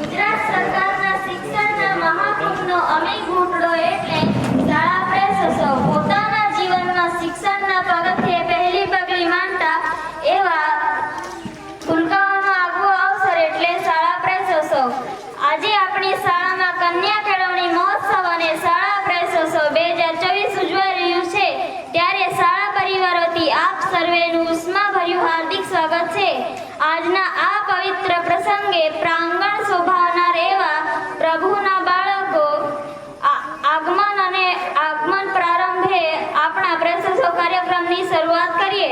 ગુજરાત સરકારના શાળા પ્રેસસો પોતાના જીવનમાં આજે આપણી શાળામાં કન્યા કેળવણી મહોત્સવ અને શાળા પ્રેસસો બે હજાર ચોવીસ ઉજવાઈ રહ્યું છે. ત્યારે શાળા પરિવારોથી આપ સર્વેનું ઉષ્માભર્યું હાર્દિક સ્વાગત છે. આજના આ પવિત્ર પ્રસંગે પ્રાંગ કાર્યક્રમની શરૂઆત કરીએ.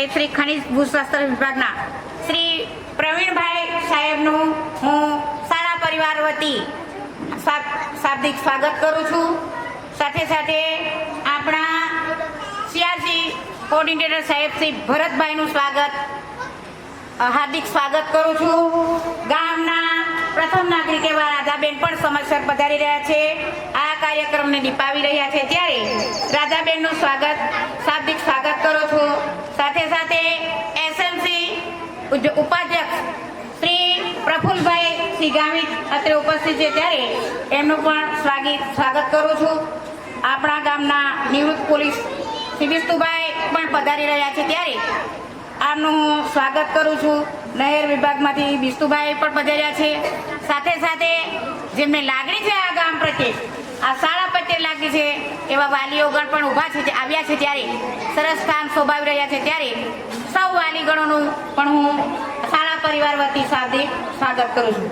આપણા શ્રી ખનિજ ભૂશાસ્ત્ર વિભાગના. શ્રી પ્રવીણભાઈ સાહેબનું હું શાળા પરિવાર વતી શાબ્દિક સ્વાગત કરું છું. સાથે સાથે આપણા સીઆરસી કોર્ડિનેટર સાહેબ શ્રી ભરતભાઈનું સ્વાગત હાર્દિક સ્વાગત કરું છું. ગામના પ્રથમ નાગરિક એવા રાધાબેન પણ સમયસર પધારી રહ્યા છે. આ કાર્યક્રમને નિપાવી રહ્યા છે. ત્યારે રાધાબેનનું સ્વાગત, શાબ્દિક સ્વાગત કરો છો. સાથે સાથે એસએમસી ઉપાધ્યક્ષ શ્રી પ્રફુલભાઈ સિગામી અત્રે ઉપસ્થિત છે. ત્યારે એમનું પણ સ્વાગત સ્વાગત કરું છું. આપણા ગામના નિવૃત્ત પોલીસ શ્રી વિષ્ણુભાઈ પણ પધારી રહ્યા છે. ત્યારે આનું હું સ્વાગત કરું છું. નહેર વિભાગમાંથી બિસ્તુભાઈ પણ પધાર્યા છે. સાથે સાથે જેમને લાગણી છે આ ગામ પ્રત્યે આ શાળા પ્રત્યે લાગી છે, એવા વાલીઓગણ પણ ઊભા છે આવ્યા છે ત્યારે. સરસ કામ શોભાવી રહ્યા છે ત્યારે. સૌ વાલીગણોનું પણ હું શાળા પરિવાર વતી સાથે સ્વાગત કરું છું.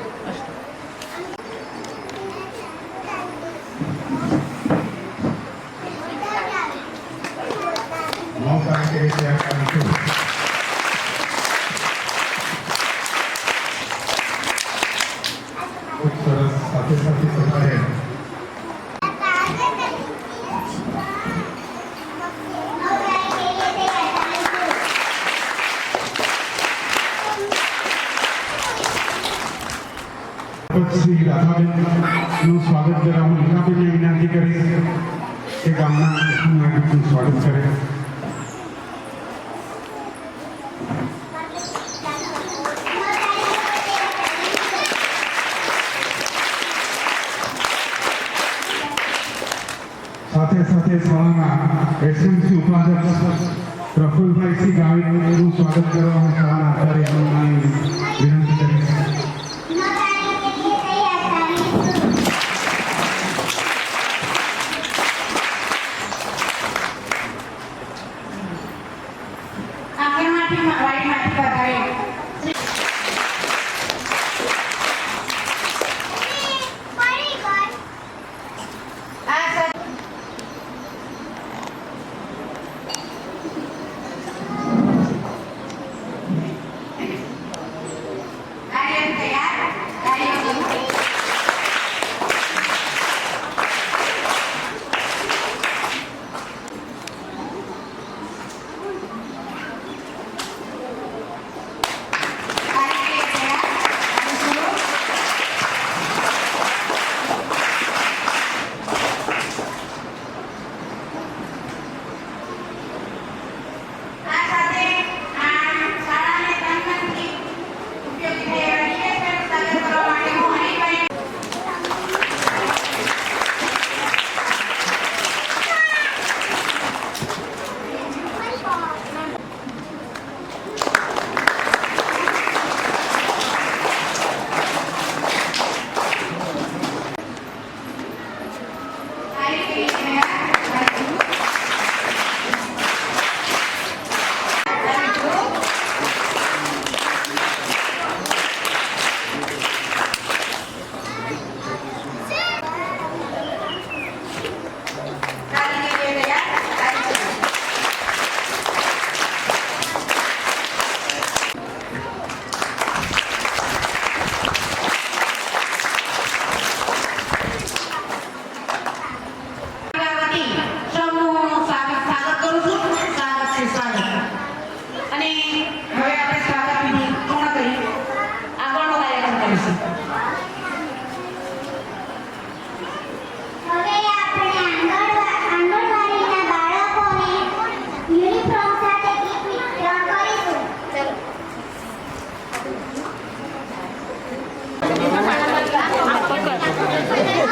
Thank કરી શેર કરું છું ખૂબ સરસ સાથે સાથે તમારે શ્રી રાધાબેનનું સ્વાગત કરવા હું લીલાબેનને વિનંતી કરીશ કે ગામના નાગરિકનું સ્વાગત કરે સાથે સાથે શાળાના એસએમસી ઉપાધ્યક્ષ પ્રફુલભાઈ સિંહ ગાવિતનું સ્વાગત કરવા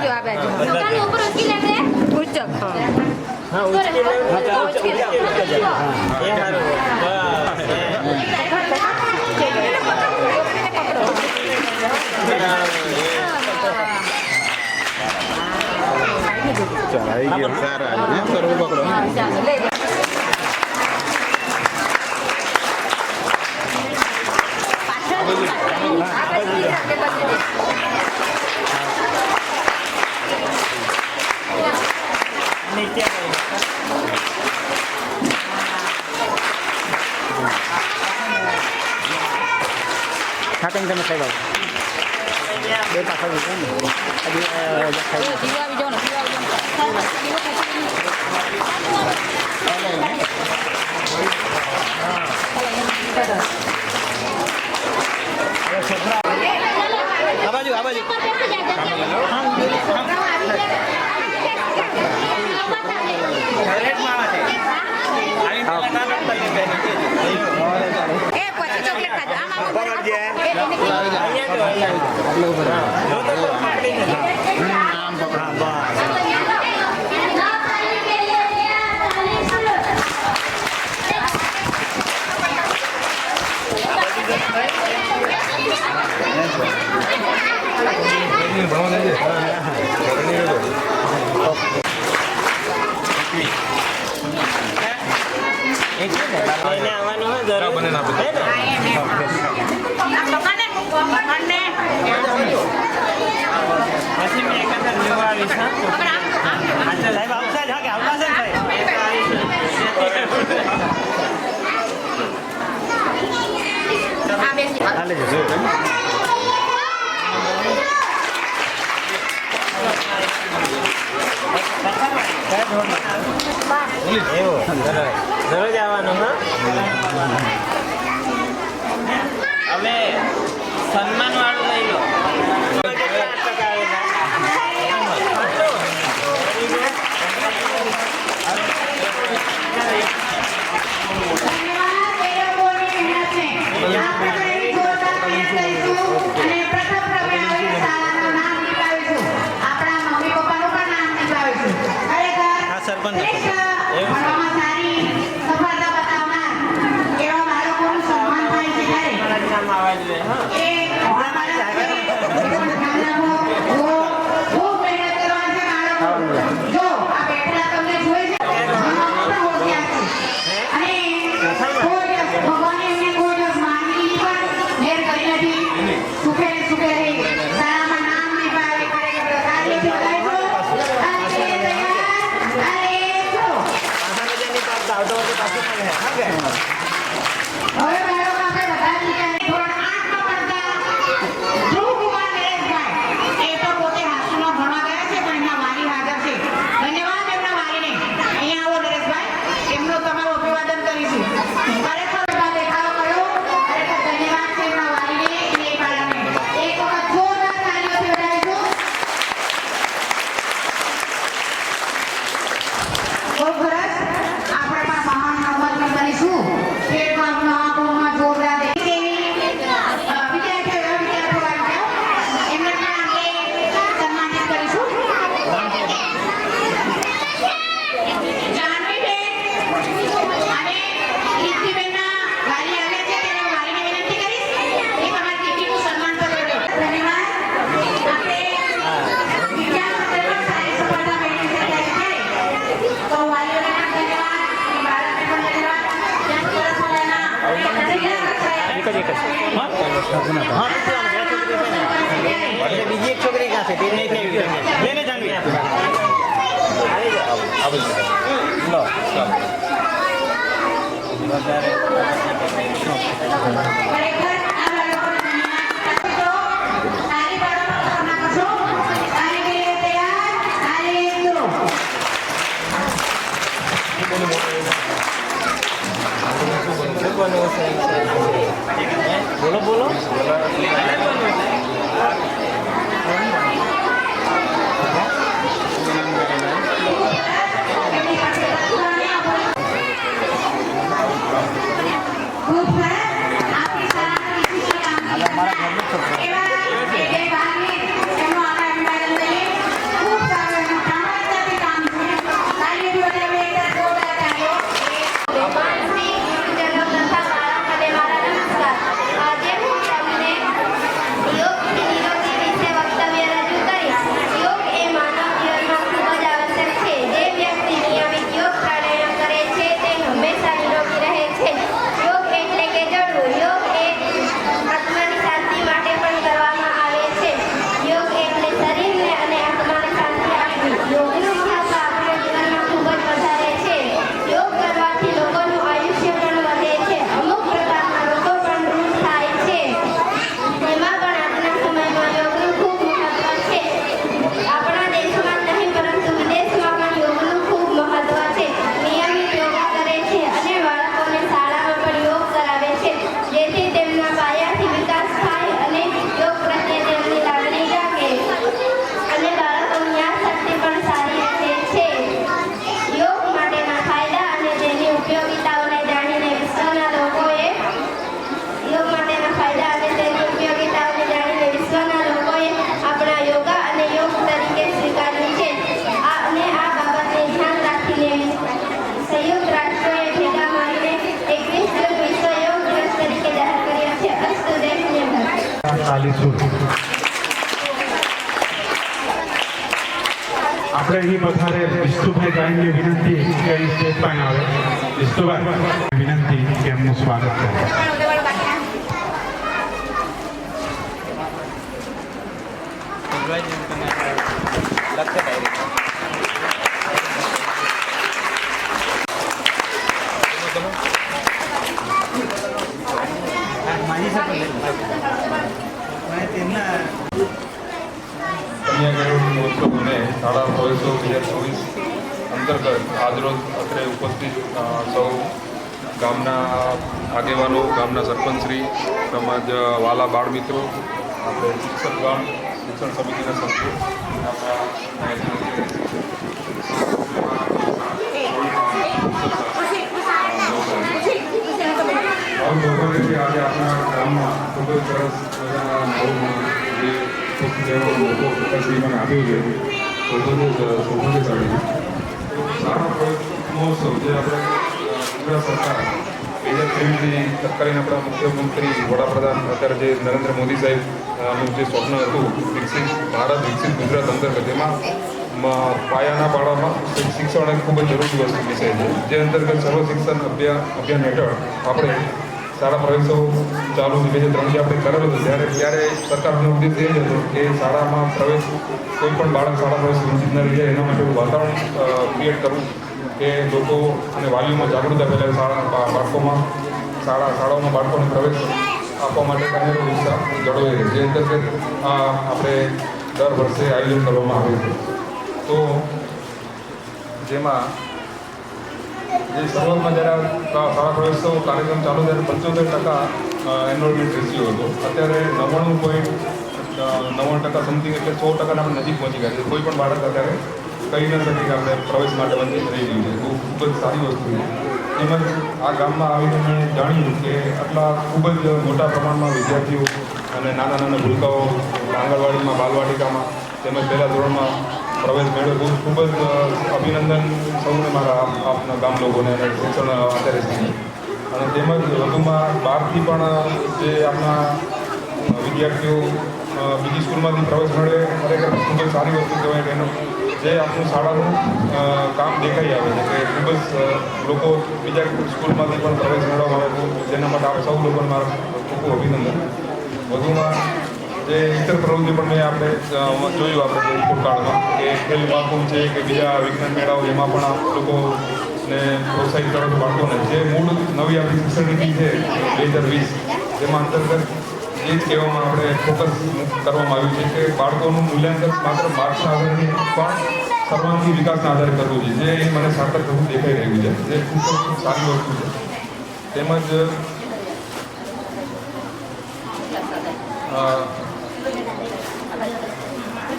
હા આ બાજુ આ બાજુ દુકાન ઉપર ઉચકી લેશે ઉચક હા હા ઉચકી લે ઉચકી ઉચકી ઉચકી એ હારું ચલાઈ ગયો સારા એમ કરવું પકડો ચાલો લઈ સાહેબ આવો બે પાછળ મૂકો ને હજી અ, દેખાય જો, જીવો આવી જાઓ ને, જીવો આવી જાઓ ને. જીવો ખાઈ લો. આ બાજુ આ બાજુ એ પછી ચોકલેટ ખાજો આમ આવો. એ એને એને આવવાનું હોય ને આ પકડને પકડને પછી મેં એકાદ લેવા આવીશ હા અચ્છા સાહેબ આવશે જ હા કે આવતા છે ને સાહેબ આ બેસી હાલે જજો એવું દરરોજ દરરોજ આવવાનું હા હવે સન્માન વાળું લઈ લો ครับ Gracias. জেনে জানবি। बोलो बोलो and I છું આપણે અહીં પથારે વિષ્ણુભાઈ ગાયનની વિનંતી કે અહીં સ્ટેજ પણ આવે વિષ્ણુભાઈ વિનંતી કે એમનું સ્વાગત કરે આજરોજ અત્રે ઉપસ્થિત સૌ ગામના આગેવાનો, ગામના સરપંચશ્રી, તેમજ વાલા બાળ મિત્રો, આપણે શિક્ષક ગામ, શિક્ષણ સમિતિના સભ્યો આજે આપણા ગામમાં ખૂબ જ સરસ મજાના જે લોકો આપ્યું છે ખૂબ જ સૌભાગ્યશાળી. મહોત્સવ જે આપણે ગુજરાત સરકાર બે હજાર તત્કાલીન આપણા મુખ્યમંત્રી વડાપ્રધાન અત્યારે જે નરેન્દ્ર મોદી સાહેબનું જે સ્વપ્ન હતું વિકસિત ભારત, વિકસિત ગુજરાત અંતર્ગત એમાં પાયાના પાડામાં શિક્ષણ એક ખૂબ જ જરૂરી વસ્તુ વિષય છે. જે અંતર્ગત સર્વ શિક્ષણ અભિયાન અભિયાન હેઠળ આપણે શાળા પ્રવેશો ચાલુ બે હજાર ત્રણથી આપણે કરેલું હતું ત્યારે ત્યારે સરકારનો ઉદ્દેશ એ જ હતો કે શાળામાં પ્રવેશ કોઈ પણ બાળક શાળા પ્રવેશ વંચિત ન રહી. જાય એના માટે વાતાવરણ ક્રિએટ કરવું કે લોકો અને વાલીઓમાં જાગૃતતા ફેલાવે શાળા બાળકોમાં, શાળા, શાળાઓમાં બાળકોને પ્રવેશ આપવા માટે અનેરો ઉત્સાહ જળવાઈ રહે, જે અંતર્ગત, આ આપણે દર વર્ષે આયોજન કરવામાં આવે છે. તો જેમાં જે શરૂઆતમાં જ્યારે શાળા પ્રવેશો કાર્યક્રમ ચાલુ ત્યારે પંચોતેર ટકા એનરોલમેન્ટ રેશિયો હતો. અત્યારે નવ્વાણું પોઈન્ટ નવ્વાણું ટકા સમથિંગ એટલે સો ટકાના આપણે નજીક પહોંચી ગયા છે કોઈ પણ બાળક અત્યારે કહી ન કે આપણે પ્રવેશ માટે વંચિત રહી ગયું છે. બહુ ખૂબ જ સારી વસ્તુ છે. તેમજ આ ગામમાં આવીને મેં જાણ્યું કે આટલા ખૂબ જ મોટા પ્રમાણમાં વિદ્યાર્થીઓ અને નાના નાના ભૂલકાઓ આંગણવાડીમાં, બાલવાટિકામાં તેમજ પહેલા ધોરણમાં પ્રવેશ મેળવ્યો ખૂબ જ અભિનંદન સૌને મારા આપના ગામ લોકોને અને શિક્ષણ આચાર્યશ્રીને અને તેમજ વધુમાં બહારથી પણ જે આપણા વિદ્યાર્થીઓ બીજી સ્કૂલમાંથી પ્રવેશ મળે ખરેખર ખૂબ જ સારી વસ્તુ કહેવાય એનું જે આપણું શાળાનું કામ દેખાઈ આવે છે કે ખૂબ જ લોકો બીજા સ્કૂલમાંથી પણ પ્રવેશ મેળવવા આવે જેના માટે આપ સૌ લોકોને મારા ખૂબ ખૂબ અભિનંદન. વધુમાં જે ઇતર પ્રવૃત્તિ પણ મેં આપણે જોયું આપણે ભૂતકાળમાં કે ખેલ મહાકુંભ છે કે બીજા વિજ્ઞાન મેળાઓ એમાં પણ આ લોકોને પ્રોત્સાહિત કરવા બાળકોને જે મૂળ નવી આપણી શિક્ષણ નીતિ છે, બે હજાર વીસ, જેમાં અંતર્ગત એ જ કહેવામાં આપણે ફોકસ કરવામાં આવ્યું છે કે બાળકોનું મૂલ્યાંકન માત્ર માર્ક્સ આધારે પણ સર્વાંગી વિકાસના આધારે કરવું જોઈએ. જે મને સાર્થક થવું દેખાઈ રહ્યું છે. જે ખૂબ ખૂબ સારી વસ્તુ છે. તેમજ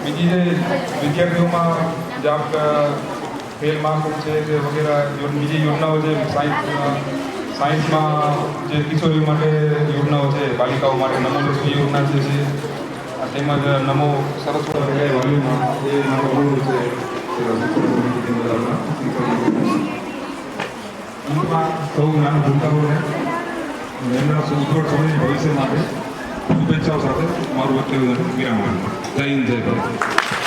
બીજી જે વિદ્યાર્થીઓમાં જે ખેલ મહાકુંભ છે કે વગેરે, બીજી યોજનાઓ છે સાયન્સ સાયન્સમાં જે કિશોરીઓ માટે યોજનાઓ છે, બાલિકાઓ માટે નમો લક્ષ્મી યોજના છે તેમજ નમો સરસ્વતી એ મારો અનુરોધ છે સૌ જ્ઞાન ભૂલકાઓને એમના ઉજ્જવળ સમય ભવિષ્ય માટે શુભેચ્છાઓ સાથે મારું વચ્ચે વિરામ જય હિન્દ, જય ભારત.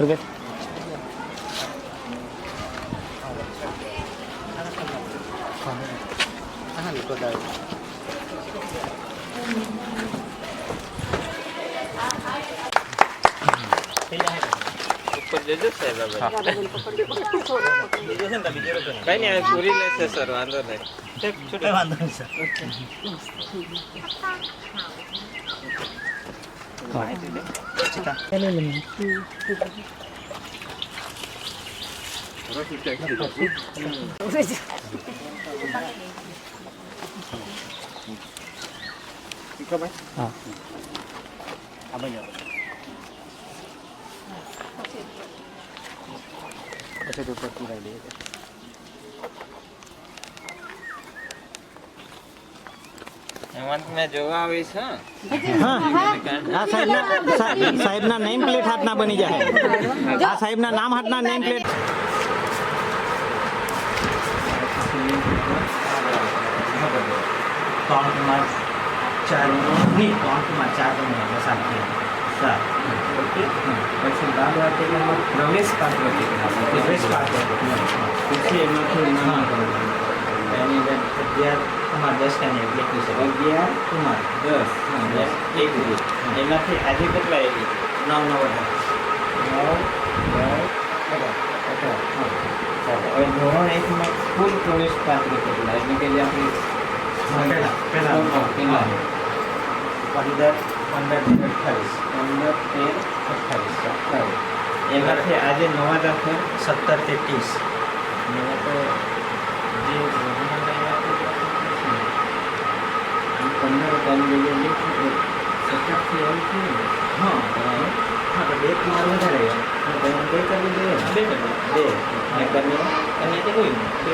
ઓકે કઈ નહીં પૂરી લેશે સર વાંધો નહીં વાંધો નહીં સર હા આ બાજુ આવો. પછી ઉપર પુરાઈ દઈએ એમાં તો મેં જોવા આવીશ હા હા આ સાહેબના સાહેબ- સાહેબના નેમ પ્લેટ હાથના બની જાય આ સાહેબના નામ હાથના નેમ પ્લેટ ચાર નહીં ત્રણ ચાર તમને સાત ઓકે પછી પ્રવેશ પાત્ર પ્રવેશ પાત્ર પછી એમાંથી નાના એની અંદર અગિયાર કુમાર દસ કાને એકવીસ અગિયાર કુમાર દસ દસ એકવીસ એમાંથી આજે કેટલા એકવીસ નવ નવ અઢાર નવ દસ અઢાર અઢાર હા ચાલો હવે ધોરણ એકમાં કુલ પ્રવેશ પાત્ર કેટલા એટલે કે જે આપણી પહેલા પહેલા પહેલા પંદર પંદર તેર અઠ્ઠાવીસ પંદર તેર અઠ્ઠાવીસ અઠ્ઠાવીસ એમાંથી આજે નવા દાખલ સત્તર તે ત્રીસ નવા તો ถ้าประกันจะยังยึดสักเที่ยวที่ห้องถ้าประเด็กมาไม่ได้เลยแต่มันเด็กกันเรื่อยๆเด็กกันเด็กแต่กันเนี้อันนี้จะกูอยู่